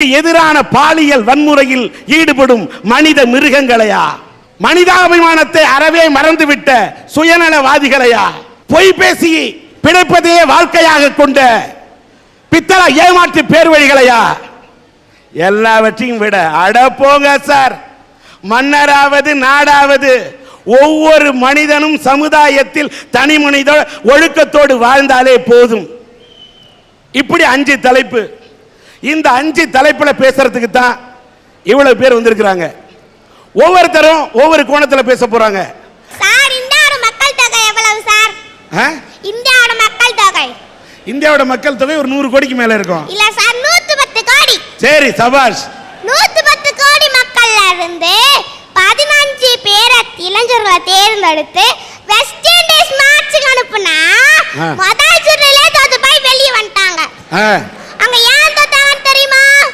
எதிரான பாலியல் வன்முறையில் ஈடுபடும் மனித மிருகங்களையா? மனிதாபிமானத்தை அறவே மறந்துவிட்ட சுயநலவாதிகளையா? பொய் பேசி பிழைப்பதையே வாழ்க்கையாக கொண்ட பித்தள ஏமாற்று பேர் வழிகளையா எல்லாவற்றையும் விட அட போங்க சார். மன்னராவது நாடாவது ஒவ்வொரு மனிதனும் சமுதாயத்தில் தனி மனித ஒழுக்கத்தோடு வாழ்ந்தாலே போதும். இப்படி அஞ்சு தலைப்பு. இந்த அஞ்சு தலைப்புல பேசுறதுக்கு தான் இவ்வளவு பேர் வந்திருக்கிறாங்க. ஒவ்வொருத்தரும் ஒவ்வொரு கோணத்துல பேச போறாங்க. சார் இந்தியாவோட மக்கள் தொகை எவ்வளவு சார்? இந்தியாவோட மக்கள் தொகை. இந்தியாவோட மக்கள் தொகை ஒரு நூறு கோடிக்கு மேல இருக்கும். இல்ல சார் நூத்தி பத்து கோடி. சரி சபாஷ். நூத்தி பத்து கோடி மக்கள்ல இருந்து பதினஞ்சு பேரை இளைஞர்களை தேர்ந்தெடுத்து வெஸ்ட் இண்டீஸ் மேட்சுக்கு அனுப்புனா. முதல் சுற்றுலே தோத்து போய் வெளியே வந்துட்டாங்க. அங்க ஏன் தோத்தாங்கன்னு தெரியுமா ஆ,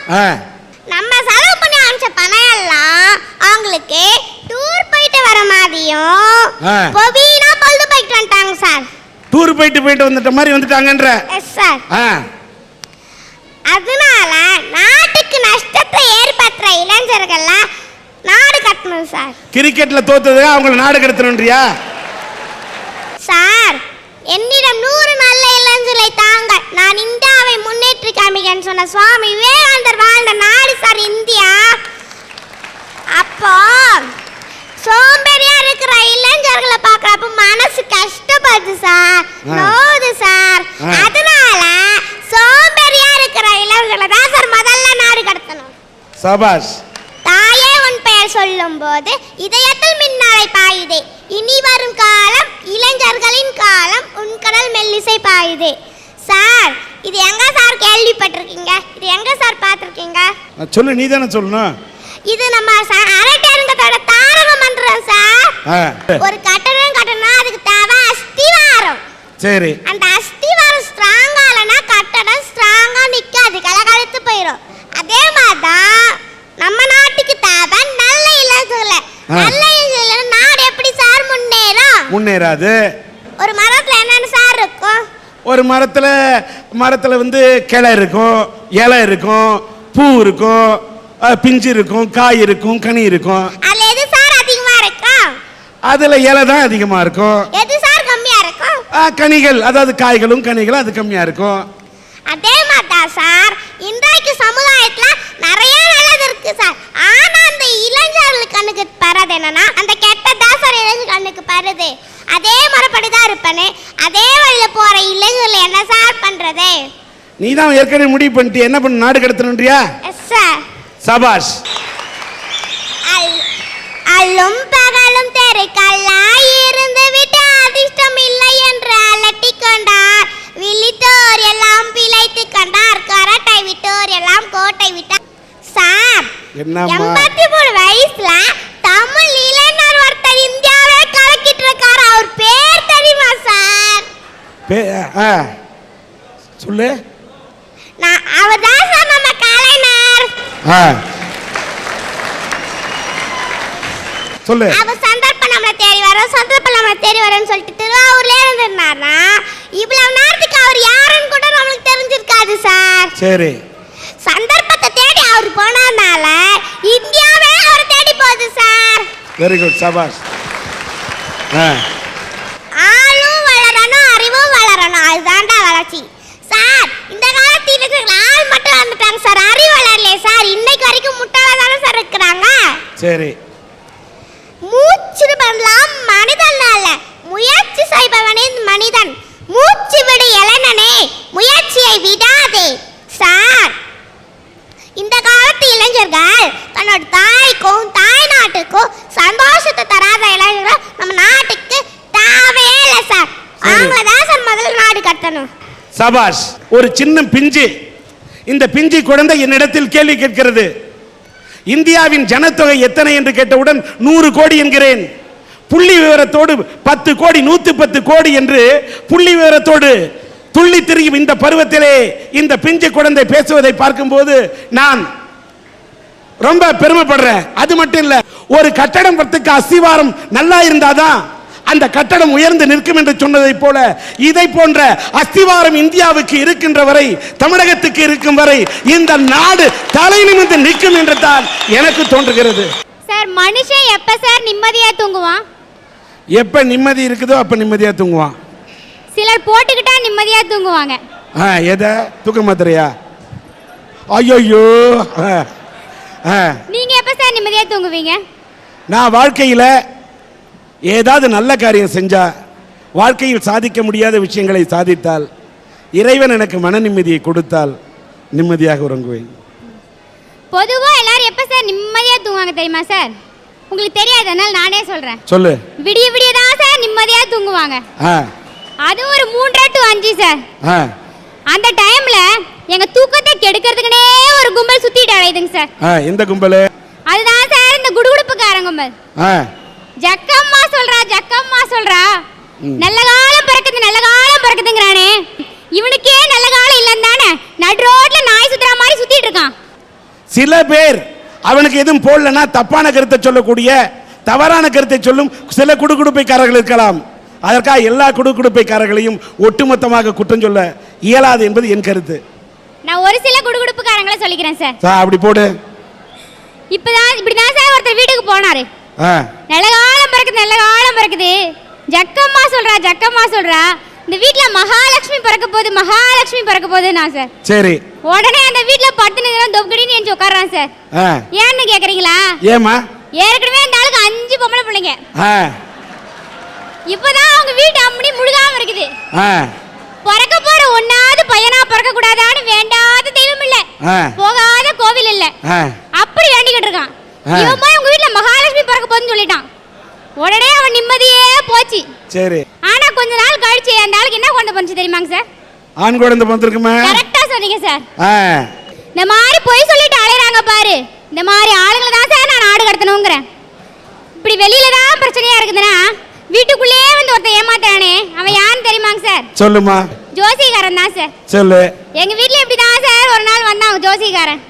நம்ம செலவு பண்ணி அனுப்பிச்ச பணம் எல்லாம் அவங்களுக்கு டூர் போயிட்டு வர மாதிரியும் ஆ. பொபீனா பொழுது போயிட்டு வந்துட்டாங்க சார் டூர் போயிட்டு போயிட்டு வந்துட்ட மாதிரி வந்துட்டாங்கன்ற. எஸ் சார் அதனால நாட்டுக்கு நஷ்டத்தை ஏற்படுத்துற இளைஞர்கள்லாம் நாடு கட்டணும் சார் கிரிக்கெட்ல தோத்தது அவங்கள நாடு கடத்தணுன்றியா சார் என்னிடம் நூறு நல்ல இளைஞர்களை தாங்க நான் இந்தியாவை முன்னேற்றி காமிக்கன்னு சொன்ன சுவாமி விவேகானந்தர் வாழ்ந்த நாடு சார் இந்தியா. அப்போ சோம்பேறியா இருக்கிற இளைஞர்களை பார்க்கறப்ப மனசு கஷ்டப்படுது சார். ஆ. நோவுது சார். அதனால சோம்பேறியா இருக்கிற இளைஞர்களை தான் சார் முதல்ல நாடு கடத்தணும். சபாஷ் தாயே உன் பெயர் சொல்லும்போது இதயத்தில் மின்னலை பாயுதே இனி வரும் காலம் இளைஞர்களின் காலம் உன் கடல் பாயுதே சார் இது எங்க சார் கேள்விப்பட்டிருக்கீங்க? இது எங்க சார் பார்த்திருக்கீங்க? சொல்லு நீ தானே சொல்லணும். இது நம்ம ச- அரட்டரங்கத்தோட தாரக மன்றம் சார். ஒரு கட்டடம் கட்டணும்னா அதுக்கு தேவை அஸ்திவாரம். சரி. அந்த அஸ்திவாரம் ஸ்ட்ராங்கா இல்லைன்னா கட்டடம் ஸ்ட்ராங்கா நிக்காது கலகலத்து போயிடும் அதே மாதிரிதான் நம்ம நாட்டுக்கு தேவை நல்ல இளைஞர்களை. நல்ல இளைஞர்கள் நாடு எப்படி சார் முன்னேறும்? முன்னேறாது ஒரு மரத்துல என்னென்ன சார் இருக்கும் ஒரு மரத்துல மரத்துல வந்து கிளை இருக்கும் இலை இருக்கும் பூ இருக்கும் பிஞ்சு இருக்கும் காய் இருக்கும் கனி இருக்கும். அதுல எது சார் அதிகமா இருக்கும்? அதுல இலை தான் அதிகமா இருக்கும். எது சார் கம்மியா இருக்கும்? கனிகள் அதாவது காய்களும் கனிகளும் அது கம்மியா இருக்கும். அதே மாதிரிதான் சார். இன்றைக்கு சமுதாயத்துல நிறைய நல்லது இருக்கு சார். ஆனா அந்த இளைஞர்கள் கண்ணுக்கு பரது என்னன்னா அந்த கெட்டதா சார் இளைஞர் கண்ணுக்கு பருது அதே மறுபடிதான் இருப்பேன்னு அதே வழியில போற இளைஞர்கள் என்ன சார் பண்றது? நீ தான் ஏற்கனவே முடிவு பண்ணிட்டு என்ன பண்ண நாடு கடத்தணுன்றியா எஸ் சார் சபாஷ். அல்- அல்லும் பகலும் தெருக்கல்லாய் இருந்து விட்டு அதிர்ஷ்டம் இல்லை என்று அலட்டி கொண்டார். விழித்தோர் எல்லாம் பிழைத்து கண்டார். கரட்டை விட்டோர் எல்லாம் கோட்டை விட்டார். சார்? எண்பத்தி மூணு வயசுல தமிழ் அவர் பேர் தெரியுமா சார்? பே- ஆ சொல்லு. நான் அவர் தான் சார் நம்ம கலைஞர். ஆ. சொல்லு. அவர் சந்தர்ப்பம் நம்மளை தேடி வரும் சந்தர்ப்பம் நம்மளை தேடி வரும்னு சொல்லிட்டு திருவாரூர்ல இருந்திருந்தாருன்னா இவ்வளவு நேரத்துக்கு அவர் யாருன்னு கூட நம்மளுக்கு தெரிஞ்சிருக்காது சார். சரி. சந்தர்ப்பத்தை தேடி அவர் போனதுனால இந்தியாவே அவர் தேடி போகுது சார். வெரி குட் சபாஷ். ஆ ஆளும் வளரணும் அறிவும் வளரணும் அதுதான்டா வளர்ச்சி சார் இந்த காலத்து இளைஞர்கள் ஆள் மட்டும் வந்துட்டாங்க சார் அறிவு வளரலையே சார் இன்னைக்கு வரைக்கும் முட்டாளா தானே சார் இருக்கிறாங்க? சரி. மூச்சு பண்ணலாம் மனிதன் அல்ல முயற்சி செய்பவனே மனிதன். மூச்சு விடு இளைஞனே முயற்சியை விடாதே. சார் இந்த காலத்து இளைஞர்கள் தன்னோட தாய்க்கும் தாய் நாட்டுக்கும் சந்தோஷத்தை தராத இளைஞர்கள் நம்ம நாட்டுக்கு தேவையே இல்லை சார். அவங்கள தான் சார் முதல்ல நாடு கட்டணும். சபாஷ் ஒரு சின்ன பிஞ்சு. இந்த பிஞ்சு குழந்தை என்னிடத்தில் கேள்வி கேட்கிறது. இந்தியாவின் ஜனத்தொகை எத்தனை என்று கேட்டவுடன் நூறு கோடி என்கிறேன். புள்ளி விவரத்தோடு பத்து கோடி நூத்தி பத்து கோடி என்று புள்ளி விவரத்தோடு துள்ளி திரியும் இந்த பருவத்திலே இந்த பிஞ்சு குழந்தை பேசுவதை பார்க்கும்போது நான் ரொம்ப பெருமைப்படுறேன். அது மட்டும் இல்ல ஒரு கட்டடம் பத்துக்கு அஸ்திவாரம் நல்லா இருந்தாதான் அந்த கட்டடம் உயர்ந்து நிற்கும் என்று சொன்னதைப் போல இதை போன்ற அஸ்திவாரம் இந்தியாவுக்கு இருக்கின்ற வரை தமிழகத்துக்கு இருக்கும் வரை இந்த நாடு தலை நிமிர்ந்து நிற்கும் என்று தான் எனக்கு தோன்றுகிறது. சார் மனுஷன் எப்ப சார் நிம்மதியா தூங்குவான்? எப்ப நிம்மதி இருக்குதோ அப்ப நிம்மதியா தூங்குவான். சிலர் போட்டுக்கிட்டா நிம்மதியா தூங்குவாங்க. ஆ எதை? தூக்க மாத்திரையா? ஆ. நீங்க எப்ப சார் நிம்மதியா தூங்குவீங்க? நான் வாழ்க்கையில் ஏதாவது நல்ல காரியம் செஞ்சா வாழ்க்கையில் சாதிக்க முடியாத விஷயங்களை சாதித்தால் இறைவன் எனக்கு மன நிம்மதியை கொடுத்தால் நிம்மதியாக உறங்குவேன். பொதுவா எல்லாரும் எப்ப சார் நிம்மதியா தூங்குவாங்க தெரியுமா சார்? உங்களுக்கு தெரியாது அதனால நானே சொல்றேன். சொல்லு. விடிய விடிய தான் சார் நிம்மதியா தூங்குவாங்க. அது ஒரு மூன்றரை டு அஞ்சு சார். அந்த டைம்ல எங்க தூக்கத்தை கெடுக்கிறதுக்குனே ஒரு கும்பல் சுத்திட்டு அலையுதுங்க சார். ஆ எந்த கும்பல்? அதுதான் சார் இந்த குடுகுடுப்புக்காரன் கும்பல். ஆ. ஜக்கம்மா சொல்றா ஜக்கம்மா சொல்றா. நல்ல காலம் பிறக்குது நல்ல காலம் பிறக்குதுங்கிறானே. இவனுக்கே நல்ல காலம் இல்லைன்னு தானே? நடு ரோட்ல நாய் சுத்துற மாதிரி சுத்திட்டு இருக்கான். சில பேர் அவனுக்கு எதுவும் போடலன்னா தப்பான கருத்தை சொல்லக்கூடிய தவறான கருத்தை சொல்லும் சில குடுகுடுப்பைக்காரர்கள் இருக்கலாம். அதற்காக எல்லா குடுகுடுப்பைக்காரர்களையும் ஒட்டுமொத்தமாக குற்றம் சொல்ல இயலாது என்பது என் கருத்து. நான் ஒரு சில குடுகுடுப்புக்காரங்களை சொல்லிக்கிறேன் சார். சா அப்படி போடு. இப்பதான் இப்படிதான் சார் ஒருத்தர் வீட்டுக்கு போனாரு. நல்ல காலம் பிறக்குது நல்ல காலம் பிறக்குது. ஜக்கம்மா சொல்றா ஜக்கம்மா சொல்றா இந்த வீட்ல மகாலட்சுமி பிறக்க போகுது மகாலட்சுமி பிறக்க போகுது நான் சார். சரி. உடனே அந்த வீட்ல பத்து நிறம் தொப்புக்கடின்னு எஞ்சி உட்கார்றான் சார். ஏன்னு கேக்குறீங்களா? ஏமா ஏற்கனவே இந்த ஆளுக்கு அஞ்சு பொம்பளை பிள்ளைங்க. இப்பதான் அவங்க வீட்டு அம்மனி முழுகாம இருக்குது. பிறக்க போற ஒன்னாவது பையனா பிறக்க கூடாதான்னு வேண்டாத தெய்வம் இல்ல. போகாத கோவில் இல்ல. அப்படி வேண்டிக்கிட்டு இருக்கான். இவன் போய் உங்க வீட்ல மகாலட்சுமி பிறக்க போகுதுன்னு சொல்லிட்டான். உடனே அவன் நிம்மதியே போச்சு. சரி. ஆனா கொஞ்ச நாள் கழிச்சு அந்த ஆளுக்கு என்ன கொண்டு போச்சு தெரியுமாங்க சார்? ஆண் குழந்தை வந்திருக்குமா கரெக்டா சொன்னீங்க சார். இந்த மாதிரி பொய் சொல்லிட்டு அலையறாங்க பாரு. இந்த மாதிரி ஆளுங்களை தான் சார் நான் நாடு கடத்தணுங்கிறேன். இப்படி வெளியில தான் பிரச்சனையா இருக்குதுன்னா வீட்டுக்குள்ளேயே வந்து ஒருத்தன் ஏமாத்தானே அவன் யாருன்னு தெரியுமாங்க சார்? சொல்லுமா. ஜோசிகாரன் தான் சார். சொல்லு. எங்க வீட்ல இப்படி தான் சார் ஒரு நாள் வந்தாங்க ஜோசிகாரன்.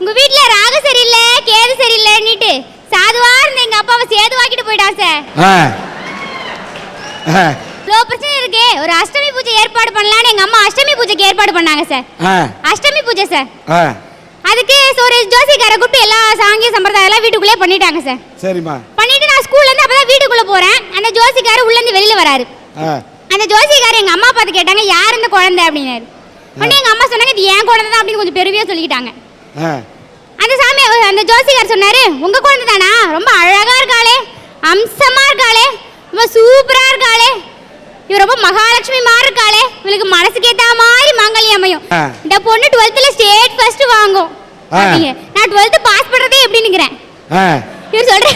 உங்க வீட்ல ராகு சரியில்லை கேது சரியில்லைன்னுட்டு சாதுவா இருந்த எங்க அப்பாவை சேதுவாக்கிட்டு போயிட்டான் சார். இவ்வளோ பிரச்சனை இருக்கு ஒரு அஷ்டமி பூஜை ஏற்பாடு பண்ணலான்னு எங்க அம்மா அஷ்டமி பூஜைக்கு ஏற்பாடு பண்ணாங்க சார். அஷ்டமி பூஜை சார். அதுக்கு ஒரு ஜோசிக்கார கூப்பிட்டு எல்லா சாங்கிய சம்பிரதாயம் எல்லாம் வீட்டுக்குள்ளே பண்ணிட்டாங்க சார். சரிம்மா. பண்ணிட்டு நான் ஸ்கூல்ல இருந்து அப்பதான் வீட்டுக்குள்ள போறேன். அந்த ஜோசிக்கார உள்ள இருந்து வெளியில வராரு. அந்த ஜோசிக்கார எங்க அம்மா பார்த்து கேட்டாங்க யார் இந்த குழந்தை? அப்படின்னாரு. உடனே எங்க அம்மா சொன்னாங்க இது என் குழந்தை தான் அப்படின்னு கொஞ்சம் பெருமையா சொல்லிக்கிட்டாங்க. அந்த சாமி அந்த ஜோசிகார் சொன்னாரு உங்க குழந்தை தானா? ரொம்ப அழகா இருக்காளே. அம்சமா இருக்காளே. ரொம்ப சூப்பரா இருக்காளே. இவ ரொம்ப மகாலட்சுமி மாதிரி இருக்காளே. இவளுக்கு மனசுக்கு ஏத்த மாதிரி மாங்கல்யம் அமையும். இந்த பொண்ணு டுவெல்த்ல ஸ்டேட் ஃபர்ஸ்ட் வாங்கும். நான் டுவெல்த் பாஸ் பண்றதே எப்படி நிக்கிறேன் ஆ. இவர் சொல்ற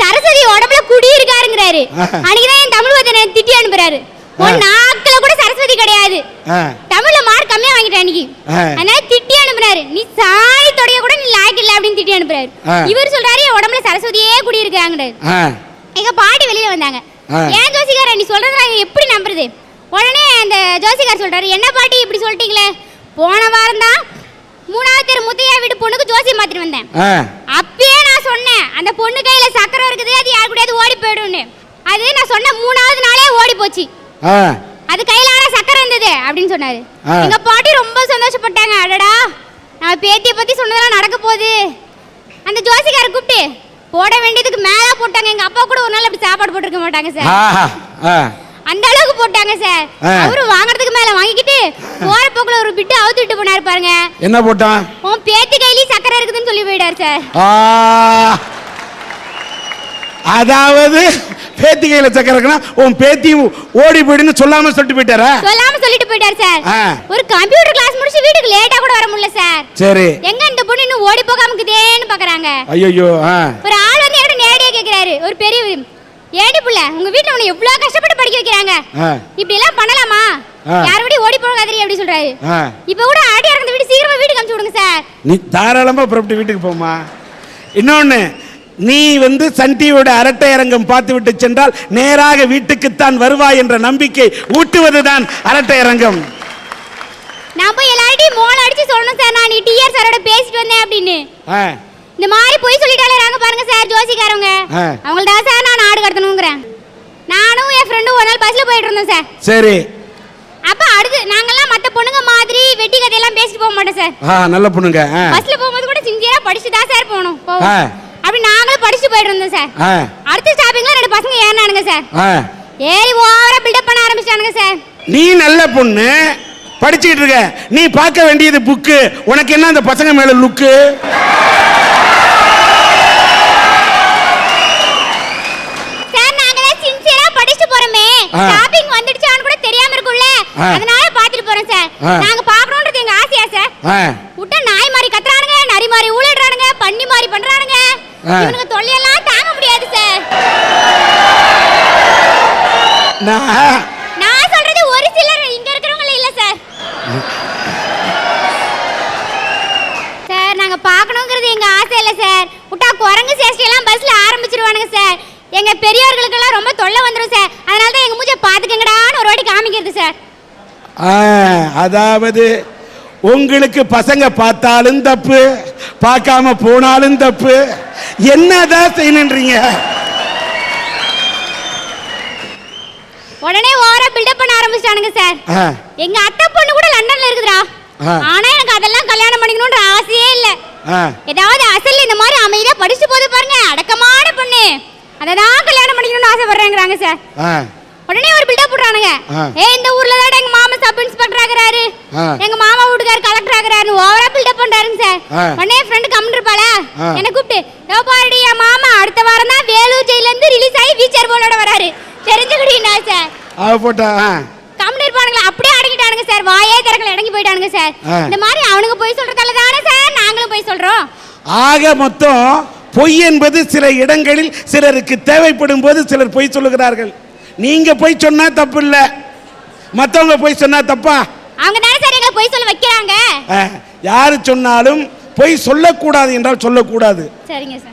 சரஸ்வதி உடம்புல குடி இருக்காருங்கிறாரு. அன்னைக்குதான் என் தமிழ் வச்சனை திட்டி அனுப்புறாரு. உன் நாக்குல கூட சரஸ்வதி கிடையாது. தமிழ்ல மார்க் கம்மியா வாங்கிட்டேன் அன்னைக்கு. அதனால திட்டி அனுப்புறாரு. நீ சாணி தொடைய கூட நீ லாய்க்கு இல்ல அப்படின்னு திட்டி அனுப்புறாரு. இவர் சொல்றாரு என் உடம்புல சரஸ்வதியே குடி இருக்காங்கிறாரு ஆ. எங்க பாட்டி வெளியில வந்தாங்க. ஏன் ஜோசிகார நீ சொல்றத நான் எப்படி நம்புறது? உடனே அந்த ஜோசிகார் சொல்றாரு என்ன பாட்டி இப்படி சொல்லிட்டீங்களே? போன வாரம் தான் மூணாவது தெரு முத்தையா வீட்டு பொண்ணுக்கு ஜோசியம் மாத்திட்டு வந்தேன். அப்பயே நான் சொன்னேன் அந்த பொண்ணு கையில சக்கரம் இருக்குது அது யார் கூடயாவது ஓடி போயிடும்னு. அது நான் சொன்ன மூணாவது நாளே ஓடி போச்சு. அது கையில ஆனா சக்கரம் இருந்தது அப்படின்னு சொன்னாரு. எங்க பாட்டி ரொம்ப சந்தோஷப்பட்டாங்க. அடடா நான் பேத்திய பத்தி சொன்னதெல்லாம் நடக்க போகுது. அந்த ஜோசிக்கார கூப்பிட்டு போட வேண்டியதுக்கு மேல போட்டாங்க. எங்க அப்பா கூட ஒரு நாள் அப்படி சாப்பாடு போட்டிருக்க மாட்டாங்க சார். அந்த அளவுக்கு போட்டாங்க சார். ஆ. அவரும் வாங்குறதுக்கு மேல வாங்கிக்கிட்டு போற போக்குல ஒரு பிட்டு அவுத்து விட்டு போனாரு பாருங்க. என்ன போட்டான்? உன் பேத்தி கையிலயும் சக்கரை இருக்குதுன்னு சொல்லி போயிட்டாரு சார். அதாவது பேத்தி கையில சக்கரை இருக்குன்னா உன் பேத்தி ஓடி போயிடுன்னு சொல்லாம சொல்லிட்டு போயிட்டாரா? சொல்லாம சொல்லிட்டு போயிட்டாரு சார். ஒரு கம்ப்யூட்டர் கிளாஸ் முடிச்சு வீட்டுக்கு லேட்டா கூட வர முடியல சார். சரி. எங்க இந்த பொண்ணு இன்னும் ஓடி போகாம இருக்குதேன்னு பாக்குறாங்க. ஐயோ ஒரு ஆள் வந்து என்கிட்ட நேரடியா கேக்குறாரு. ஒரு பெரியவர் ஏடி புள்ள உங்க வீட்ல உன்னை எவ்வளவு கஷ்டப்பட்டு படிக்க வைக்கிறாங்க. இப்படி எல்லாம் பண்ணலாமா? ஆ. யாரோட ஓடி போகாதீ அப்படி சொல்றாரு. இப்ப கூட ஆடி இறந்த வீடு சீக்கிரமா வீட்டுக்கு அனுப்பிச்சு விடுங்க சார். நீ தாராளமா புறப்பட்டு வீட்டுக்கு போமா இன்னொன்னு நீ வந்து சன் டிவியோட அரட்டை அரங்கம் பார்த்து விட்டு சென்றால் நேராக வீட்டுக்குத்தான் வருவாய் என்ற நம்பிக்கை ஊட்டுவதுதான் அரட்டை அரங்கம். நான் போய் எல்லார்ட்டையும் மோள அடிச்சு சொல்லணும் சார் நான் டிஆர் சாரோட பேசிட்டு வந்தேன் அப்படின்னு. இந்த மாதிரி போய் சொல்லிட்டாலே பாருங்க சார் ஜோசிக்காரவங்க. அவங்கள்ட்ட சார் நான் நாடு கடத்தணுங்கிறேன். நானும் என் ஃப்ரெண்டும் ஒரு நாள் பஸ்ல போயிட்டு இருந்தோம் சார் சரி. அப்ப அடுத்து நாங்கெல்லாம் மத்த பொண்ணுங்க மாதிரி வெட்டி கதையெல்லாம் பேசிட்டு போக மாட்டோம் சார் நல்ல பொண்ணுங்க பஸ்ல போகும்போது கூட சின்சியரா படிச்சு தான் சார் போகணும். நாங்களும் படிச்சு போயிட்டு இருந்தோம் சார். அடுத்த ஸ்டாப்பிங்ல ரெண்டு பசங்க ஏறினானுங்க சார். ஏறி ஓவரா பில்டப் பண்ண ஆரம்பிச்சானுங்க சார். நீ நல்ல பொண்ணு. படிச்சுக்கிட்டு இருக்க. நீ பார்க்க வேண்டியது புக்கு உனக்கு என்ன அந்த பசங்க மேல லுக்கு. ஸ்டாப்பிங் வந்துடுச்சான்னு கூட தெரியாம இருக்கும்ல. அதனால பாத்துட்டு போறோம் சார். நாங்க பாக்கணும்ன்றது எங்க ஆசையா சார்? விட்டா நாய் மாதிரி கத்துறானுங்க நரி மாதிரி ஊழறானுங்க பண்ணி மாதிரி பண்றானுங்க. ஆ. இவனுங்க தொல்லையெல்லாம் தாங்க முடியாது சார் நான் நான் சொல்றது ஒரு சிலர் இங்க இருக்கிறவங்கள இல்ல சார் சார் நாங்க பார்க்கணுங்கிறது எங்க ஆசை இல்ல சார் விட்டா குரங்கு சேஷ்டி எல்லாம் பஸ்ல ஆரம்பிச்சிருவானுங்க சார் எங்க பெரியவர்களுக்கெல்லாம் ரொம்ப தொல்லை வந்துரும் சார் அதனால தான் எங்க மூஞ்ச பாத்துக்கங்கடான்னு ஒரு வாட்டி காமிக்கிறது சார் அதாவது உங்களுக்கு பசங்க பார்த்தாலும் தப்பு பார்க்காம போனாலும் தப்பு. என்னதான் செய்யணுன்றீங்க? உடனே ஓவரா பில்டப் பண்ண ஆரம்பிச்சிட்டானுங்க சார். எங்க அத்தை பொண்ணு கூட லண்டன்ல இருக்குதுடா. ஆனா எனக்கு அதெல்லாம் கல்யாணம் பண்ணிக்கணும்ன்ற ஆசையே இல்ல. ஏதாவது அசல் இந்த மாதிரி அமைதியா படிச்சு போது பாருங்க அடக்கமான பொண்ணு. அதை தான் கல்யாணம் பண்ணிக்கணும்னு ஆசைப்படுறேங்கிறாங்க சார். உடனே ஒரு பில்டப் போடுறானுங்க. ஏ இந்த ஊர்ல தான் எங்க மாமா சப் இன்ஸ்பெக்டர் ஆகுறாரு. எங்க மாமா வீட்டுக்கார் கலெக்டர் ஆகுறாரு ஓவரா பில்டப் பண்றாருங்க சார். உடனே ஃப்ரெண்டு கம்மிட்டு இருப்பாள. என்ன கூப்பிட்டு "இதோ பாருடி என் மாமா அடுத்த வாரம் தான் வேலூர் ஜெயில இருந்து ரிலீஸ் ஆகி ஃபீச்சர் போலோட வராரு. தெரிஞ்சுக்கிட்டீங்களா சார்? அவ போட்டா கம்முனு இருப்பானுங்களா? அப்படியே அடக்கிட்டானுங்க சார். வாயே திறக்கல இறங்கி போயிட்டானுங்க சார். இந்த மாதிரி அவனுங்க போய் சொல்றதால தானே சார் நாங்களும் போய் சொல்றோம். ஆக மொத்தம் பொய் என்பது சில இடங்களில் சிலருக்கு தேவைப்படும் போது சிலர் பொய் சொல்லுகிறார்கள். நீங்க பொய் சொன்னா தப்பு இல்ல. மத்தவங்க பொய் சொன்னா தப்பா? அவங்க தானே சார் எங்களை போய் சொல்ல வைக்கிறாங்க. யாரு சொன்னாலும் பொய் சொல்லக்கூடாது என்றால் சொல்லக்கூடாது. சரிங்க சார்.